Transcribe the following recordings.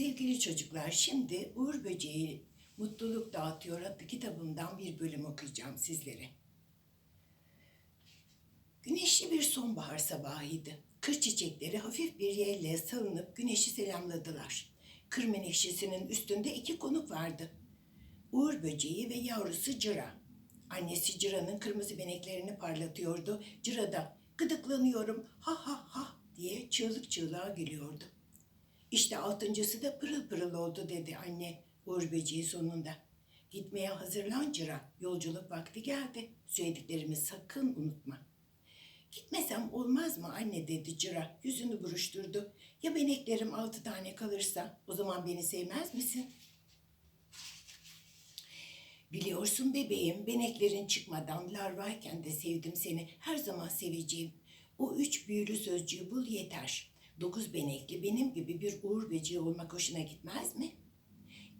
Sevgili çocuklar, şimdi Uğur Böceği Mutluluk Dağıtıyor adlı kitabımdan bir bölüm okuyacağım sizlere. Güneşli bir sonbahar sabahıydı. Kır çiçekleri hafif bir yelle salınıp güneşi selamladılar. Kır menekşesinin üstünde iki konuk vardı. Uğur böceği ve yavrusu Cıra. Annesi Cıra'nın kırmızı beneklerini parlatıyordu. Cıra da gıdıklanıyorum ha ha ha diye çığlık çığlığa gülüyordu. İşte altıncısı da pırıl pırıl oldu dedi anne Uğur sonunda. Gitmeye hazırlan Cıra. Yolculuk vakti geldi. Söylediklerimi sakın unutma. Gitmesem olmaz mı anne dedi Cıra. Yüzünü buruşturdu. Ya beneklerim altı tane kalırsa o zaman beni sevmez misin? Biliyorsun bebeğim, beneklerin çıkmadan larvayken de sevdim seni. Her zaman seveceğim. O üç büyülü sözcüğü bul yeter. Dokuz benekli benim gibi bir uğur böceği olmak hoşuna gitmez mi?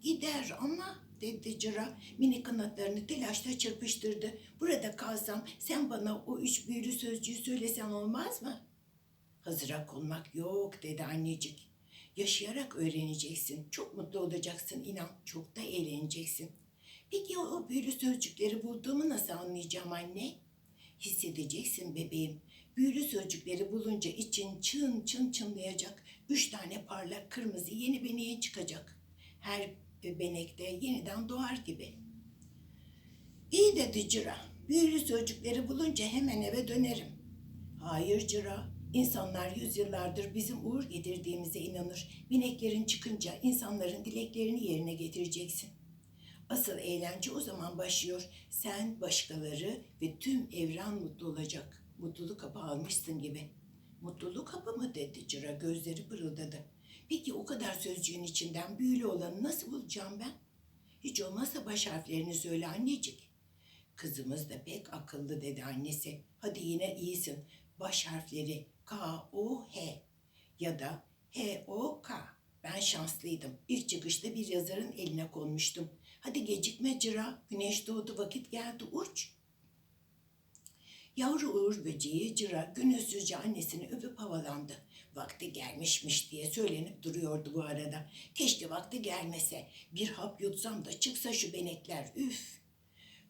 Gider ama dedi Cıra. Mini kanatlarını telaşla çırpıştırdı. Burada kalsam sen bana o üç büyülü sözcüğü söylesen olmaz mı? Hazıra konmak yok dedi annecik. Yaşayarak öğreneceksin. Çok mutlu olacaksın inan. Çok da eğleneceksin. Peki o büyülü sözcükleri bulduğumu nasıl anlayacağım anne? Hissedeceksin bebeğim. Büyülü sözcükleri bulunca için çın çın çınlayacak. Üç tane parlak kırmızı yeni beneğe çıkacak. Her benekte yeniden doğar gibi. İyi dedi Cıra. Büyülü sözcükleri bulunca hemen eve dönerim. Hayır Cıra. İnsanlar yüzyıllardır bizim uğur getirdiğimize inanır. Bineklerin çıkınca insanların dileklerini yerine getireceksin. Asıl eğlence o zaman başlıyor. Sen, başkaları ve tüm evren mutlu olacak. Mutluluk kapı almışsın gibi. Mutluluk kapı mı dedi Cıra gözleri pırıldadı. Peki o kadar sözcüğün içinden büyülü olanı nasıl bulacağım ben? Hiç olmazsa baş harflerini söyle annecik. Kızımız da pek akıllı dedi annesi. Hadi yine iyisin. Baş harfleri K, O, H ya da H, O, K. Ben şanslıydım. İlk çıkışta bir yazarın eline konmuştum. Hadi gecikme Cıra. Güneş doğdu vakit geldi uç. Yavru Uğur böceği Cıra gönülsüzce annesini öpüp havalandı. Vakti gelmişmiş diye söylenip duruyordu bu arada. Keşke vakti gelmese. Bir hap yutsam da çıksa şu benekler. Üf!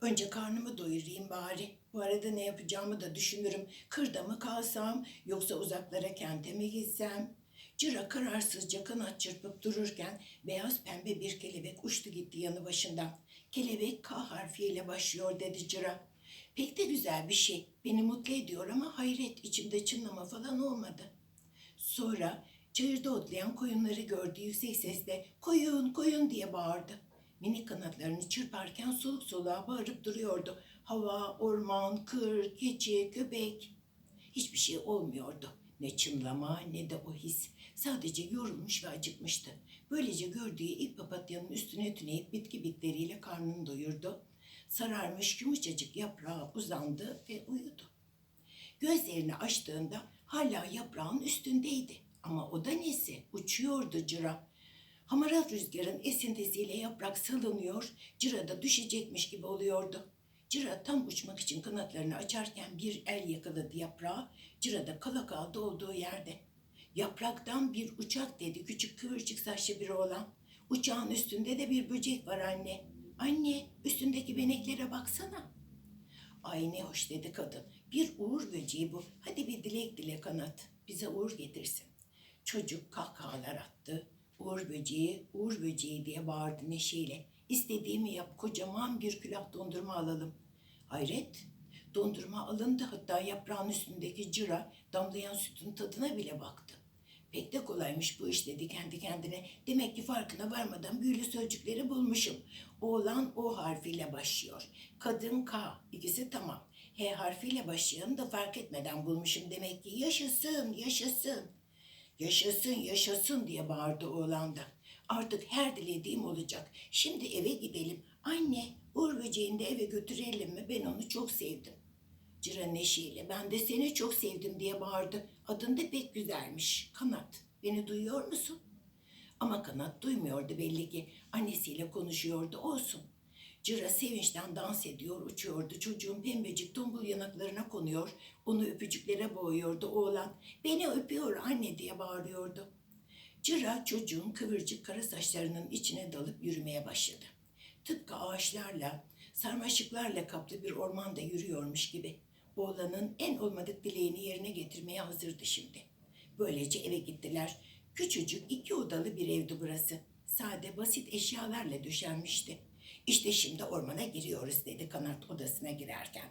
Önce karnımı doyurayım bari. Bu arada ne yapacağımı da düşünürüm. Kırda mı kalsam yoksa uzaklara kente mi gitsem? Cıra kararsızca kanat çırpıp dururken beyaz pembe bir kelebek uçtu gitti yanı başından. Kelebek K harfiyle başlıyor dedi Cıra. Pek de güzel bir şey. Beni mutlu ediyor ama hayret içimde çınlama falan olmadı. Sonra çayırda otlayan koyunları gördü yüksek sesle koyun koyun diye bağırdı. Minik kanatlarını çırparken soluk soluğa bağırıp duruyordu. Hava, orman, kır, keçi, köpek. Hiçbir şey olmuyordu. Ne çınlama ne de o his. Sadece yorulmuş ve acıkmıştı. Böylece gördüğü ilk papatyanın üstüne tüneyip bitki bitleriyle karnını doyurdu. Sararmış yumuşacık yaprağa uzandı ve uyudu. Gözlerini açtığında hala yaprağın üstündeydi. Ama o da nesi? Uçuyordu cıra. Hamarat rüzgarın esintisiyle yaprak salınıyor, cıra da düşecekmiş gibi oluyordu. Cıra tam uçmak için kanatlarını açarken bir el yakaladı yaprağı, cıra da kala kaldı olduğu yerde. Yapraktan bir uçak dedi küçük kıvırcık saçlı bir oğlan. Uçağın üstünde de bir böcek var anne. Anne üstündeki beneklere baksana. Ay ne hoş dedi kadın. Bir uğur böceği bu. Hadi bir dilek dile kanat. Bize uğur getirsin. Çocuk kahkahalar attı. Uğur böceği, uğur böceği diye bağırdı neşeyle. İstediğimi yap kocaman bir külah dondurma alalım. Hayret, dondurma alındı hatta yaprağın üstündeki cıra damlayan sütün tadına bile baktı. Pek de kolaymış bu iş dedi kendi kendine. Demek ki farkına varmadan büyülü sözcükleri bulmuşum. Oğlan O harfiyle başlıyor. Kadın K. İkisi tamam. H harfiyle başlayanı da fark etmeden bulmuşum demek ki. Yaşasın, yaşasın. Yaşasın, yaşasın diye bağırdı oğlan da. Artık her dilediğim olacak. Şimdi eve gidelim. Anne, Uğur böceğini de eve götürelim mi? Ben onu çok sevdim. Cıra neşeyle ben de seni çok sevdim diye bağırdı. Adın da pek güzelmiş. Kanat. Beni duyuyor musun? Ama Kanat duymuyordu belli ki. Annesiyle konuşuyordu. Olsun. Cıra sevinçten dans ediyor, uçuyordu. Çocuğun pembecik tombul yanaklarına konuyor. Onu öpücüklere boğuyordu oğlan. Beni öpüyor anne diye bağırıyordu. Cıra çocuğun kıvırcık kara saçlarının içine dalıp yürümeye başladı. Tıpkı ağaçlarla, sarmaşıklarla kaplı bir ormanda yürüyormuş gibi. Oğlanın en olmadık dileğini yerine getirmeye hazırdı şimdi. Böylece eve gittiler. Küçücük iki odalı bir evdi burası. Sade basit eşyalarla döşenmişti. İşte şimdi ormana giriyoruz dedi kanat odasına girerken.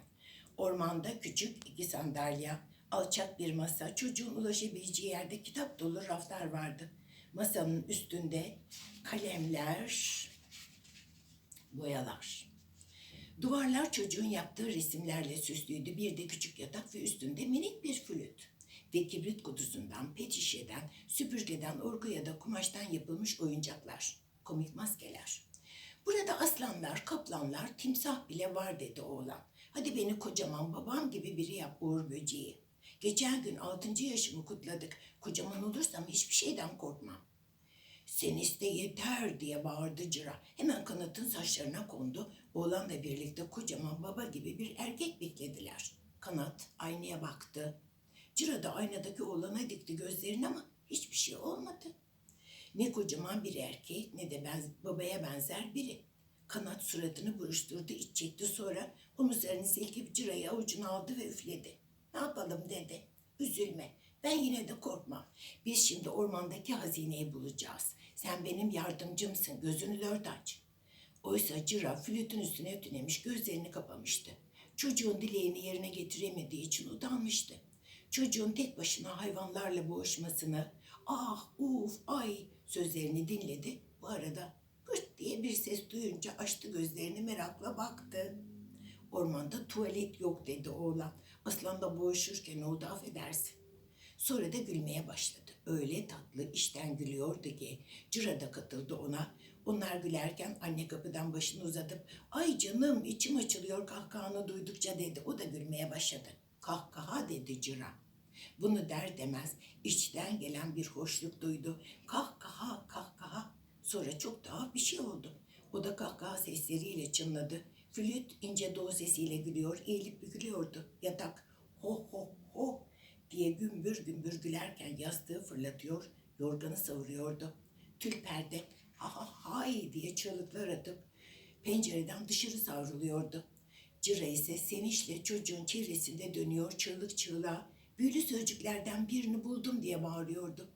Ormanda küçük iki sandalye, alçak bir masa, çocuğun ulaşabileceği yerde kitap dolu raflar vardı. Masanın üstünde kalemler, boyalar. Duvarlar çocuğun yaptığı resimlerle süslüydü. Bir de küçük yatak ve üstünde minik bir flüt. Ve kibrit kutusundan, pet şişeden, süpürgeden, orgu ya da kumaştan yapılmış oyuncaklar. Komik maskeler. Burada aslanlar, kaplanlar, timsah bile var dedi oğlan. Hadi beni kocaman babam gibi biri yap Uğur Böceği. Geçen gün altıncı yaşımı kutladık. Kocaman olursam hiçbir şeyden korkmam. Sen iste yeter diye bağırdı Cıra. Hemen kanatın saçlarına kondu. Oğlanla birlikte kocaman baba gibi bir erkek beklediler. Kanat aynaya baktı. Cıra da aynadaki oğlana dikti gözlerini ama hiçbir şey olmadı. Ne kocaman bir erkek ne de ben, babaya benzer biri. Kanat suratını buruşturdu, iç çekti sonra omuzlarını silkip Cıra'yı avucuna aldı ve üfledi. Ne yapalım dedi. Üzülme. Ben yine de korkmam. Biz şimdi ormandaki hazineyi bulacağız. Sen benim yardımcımsın. Gözünü dört aç. Oysa Cıra flütün üstüne tünemiş gözlerini kapamıştı. Çocuğun dileğini yerine getiremediği için utanmıştı. Çocuğun tek başına hayvanlarla boğuşmasını, ah, uf, ay sözlerini dinledi. Bu arada gırt diye bir ses duyunca açtı gözlerini merakla baktı. Ormanda tuvalet yok dedi oğlan. Aslanla boğuşurken oldu affedersin. Sonra da gülmeye başladı. Öyle tatlı işten gülüyordu ki Cıra da katıldı ona. Onlar gülerken anne kapıdan başını uzatıp ay canım içim açılıyor kahkahanı duydukça dedi. O da gülmeye başladı. Kahkaha dedi Cıra. Bunu der demez içten gelen bir hoşluk duydu. Kahkaha kahkaha. Sonra çok daha bir şey oldu. O da kahkaha sesleriyle çınladı. Flüt ince doğu sesiyle gülüyor, eğilip bükülüyordu. Yatak diye gümbür gümbür gülerken yastığı fırlatıyor, yorganı savuruyordu. Tül perde ha ha hay diye çığlıklar atıp pencereden dışarı savruluyordu. Cıra ise sevinçle çocuğun çevresinde dönüyor çığlık çığlığa. Büyülü sözcüklerden birini buldum diye bağırıyordu.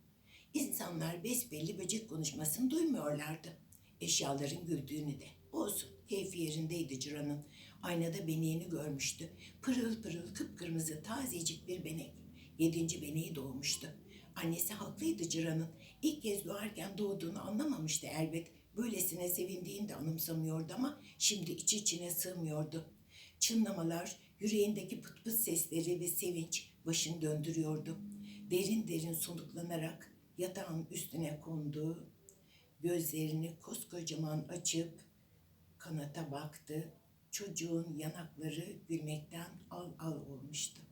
İnsanlar besbelli böcek konuşmasını duymuyorlardı. Eşyaların güldüğünü de. Olsun, keyfi yerindeydi Cıra'nın. Aynada beneğini görmüştü. Pırıl pırıl kıpkırmızı tazecik bir benek. Yedinci beneği doğmuştu. Annesi haklıydı Cıra'nın. İlk kez doğarken doğduğunu anlamamıştı elbet. Böylesine sevindiğini de anımsamıyordu ama şimdi içi içine sığmıyordu. Çınlamalar, yüreğindeki pıt pıt sesleri ve sevinç başını döndürüyordu. Derin derin soluklanarak yatağın üstüne kondu. Gözlerini koskocaman açıp kanata baktı. Çocuğun yanakları gülmekten al al olmuştu.